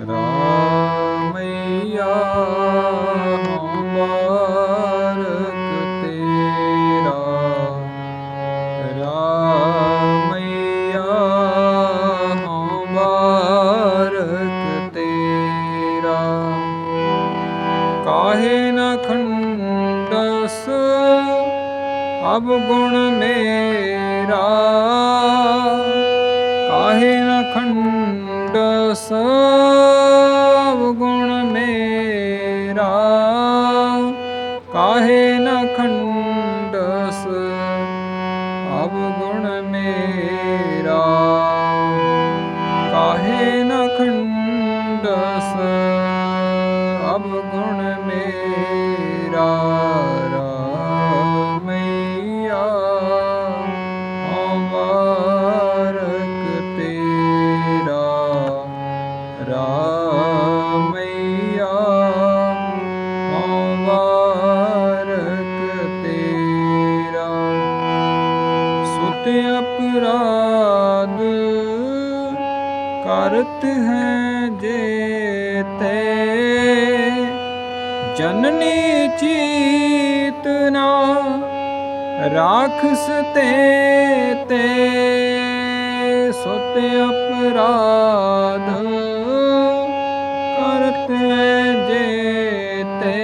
ਰਾਮਈਆ ਮੁਬਾਰਕ ਤੇਰਾ। ਰਾਮਈਆ ਮੁਬਾਰਕ ਤੇਰਾ। ਕਾਹੇ ਨ ਖੰਡਸ, ਅਬ ਗੁਣ ਮੇਰਾ। ਕਾਹੇ ਨ ਖੰਡਸ ਗੁਣ ਮੇਰਾ। ਕਾਹੇ ਨ ਖੰਡਸ ਅਬ ਗੁਣ ਮੇਰਾ। ਰਾਮਈਆ ਮੁਬਾਰਕ ਤੇਰਾ। ਰਾਮਈਆ ਅਪਰਾਧ ਕਰਤ ਹੈ ਜੇਤੇ ਜਨਨੀ ਚੀਤਨਾ ਰਾਖਸ ਤੇ ਤੇ। ਸੁਤ ਅਪਰਾਧ ਕਰਤ ਹੈ ਜੇਤੇ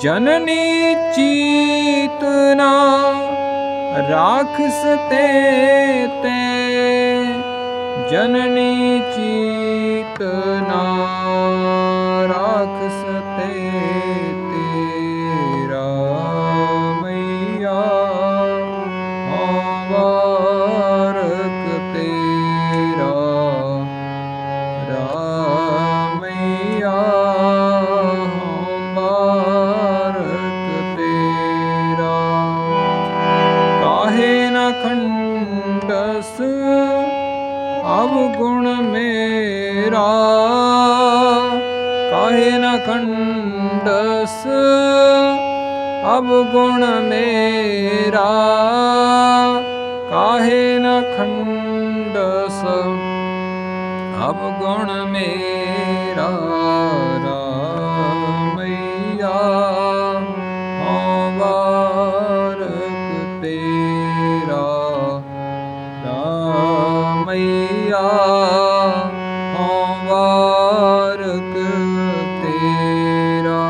ਜਨਨੀ ਚੀਤਨਾ ਰਾਖਸ ਤੇ ਤੇ ਜਨਨੀ ਚੀਤਨਾ ਖੰਡਸ ਅਬ ਗੁਣ ਮੇਰਾ। ਕਾਹੇ ਨ ਖੰਡਸ ਅਵਗੁਣ ਮੇਰਾ। ਕਾਹੇ ਨ ਖੰਡਸ ਅਬ ਗੁਣ ਮੇਰਾ। ਰਾਮਈਆ ਮੁਬਾਰਕ ਤੇਰਾ।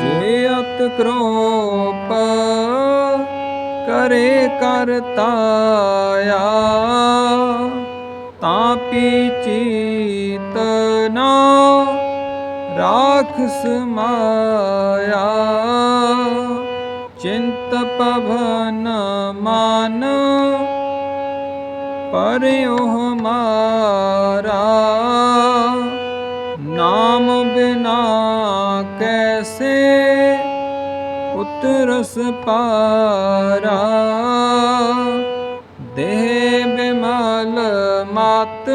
ਜੇ ਅਤ ਕਰੋਪ ਕਰੇ ਕਰਤਾਇਆ ਤਾਂ ਪੀਚੀਤ ਨਾ ਰਾਖ ਮਾਇਆ। ਚਿੰਤ ਪਵਨ ਮਾਨ ਪਰਿਉ ਮਾਰਾ ਨਾਮ ਬਿਨਾ ਕੈਸੇ ਉਤਰਸ ਪਾਰਾ? ਦੇਹ ਬਿਮਲ ਮਤ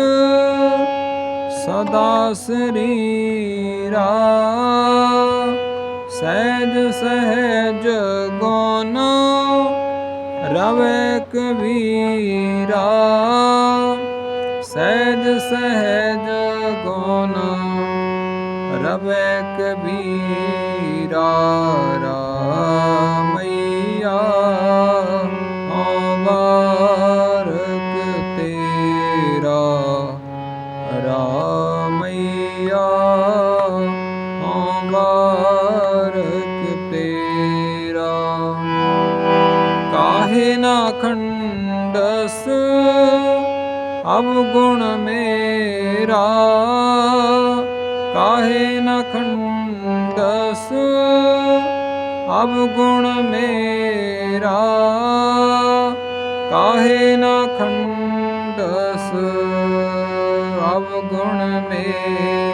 ਸਦਾ ਸਰੀਰਾ। ਸਹਿਜ ਸਹਿਜ ਗੁਣ ਰਵੈ ਕਬੀਰਾ ਸਹਿਜ ਸਹਿਜ ਗੁਣ ਰਵੈ ਕਬੀਰਾ ਰਾਮਈ ਕਾਹੇ ਨਾ ਅਬ ਗੁਣ ਮੇਰਾ। ਕਾਹੇ ਨ ਖੰਡਸ, ਅਬ ਗੁਣ ਮੇਰਾ। ਕਾਹੇ ਨ ਖੰਡਸ, ਅਬ ਗੁਣ ਮੇਰਾ।